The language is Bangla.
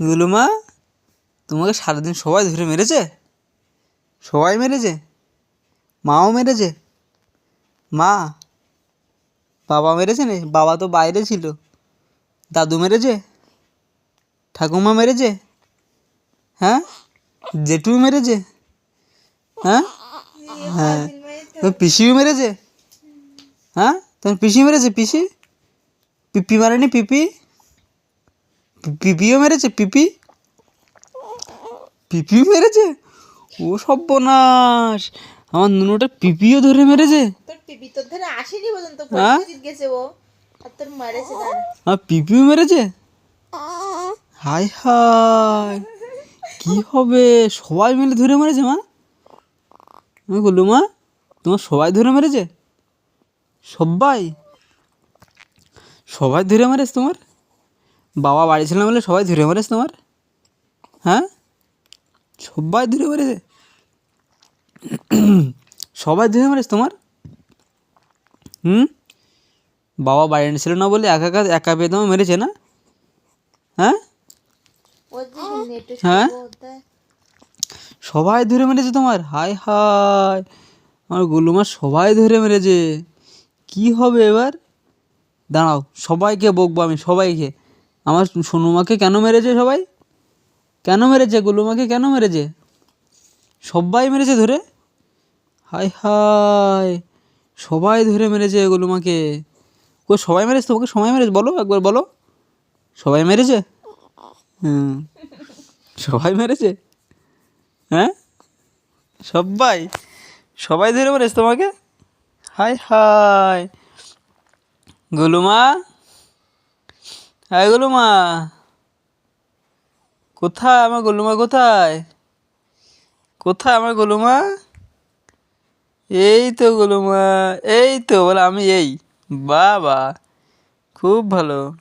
গুলুমা তোমাকে সারাদিন সবাই ধরে মেরেছে? সবাই মেরেছে? মাও মেরেছে? মা? বাবা মেরেছে না? বাবা তো বাইরে ছিল। দাদু মেরেছে? ঠাকুমা মেরেছে? হ্যাঁ? জেঠু মেরেছে? হ্যাঁ? হ্যাঁ। তোমার পিসিও মেরেছে? হ্যাঁ? তোমার পিসি মেরেছে? পিসি? পিপি মারেনি পিপি? পিপিও মেরেছে পিপি? পিপিও মেরেছে? ও সর্বনাশ। আমার নুনুটা পিপিও ধরে মেরেছে? তোর পিপি তোর ধরে আসেনি পর্যন্ত হ্যাঁ? গেছে ও। আর তোর মারেছে তার। পিপিও মেরেছে? হাই হাই। কি হবে? সবাই মিলে ধরে মেরেছে মা? আমি বললু মা তোমার সবাই ধরে মেরেছে? সবাই সবাই ধরে মেরেছে তোমার? বাবা বাড়ি ছিল না বলে সবাই ধরে মেরেছে তোমার? হ্যাঁ? সবাই ধরে মেরেছে? সবাই ধরে মেরেছে তোমার? হুম? বাবা বাড়ি ছিল না বলে একা একা একা পেয়ে তোমার মেরেছে না? হ্যাঁ? হ্যাঁ? সবাই ধরে মেরেছে তোমার? হাই হাই আমার গুলুমা সবাই ধরে মেরেছে। কি হবে এবার? দাঁড়াও, সবাইকে বকবো আমি, সবাইকে। আমার সোনুমাকে কেন মেরেছে সবাই? কেন মেরেছে? গুলুমাকে কেন মেরেছে? সবাই মেরেছে ধরে? হাই হাই সবাই ধরে মেরেছে গুলুমাকে কই সবাই মেরেছে? তোমাকে সবাই মেরেছে? বলো, একবার বলো। সবাই মেরেছে? হুম। সবাই মেরেছে? হ্যাঁ? সবাই? সবাই ধরে মেরেছে তোমাকে? হাই হাই গোলুমা হাই গুলুমা কোথায় আমার গুলুমা কোথায়? কোথায় আমার গুলুমা এই তো গুলুমা এই তো বলে আমি এই। বাবা, খুব ভালো।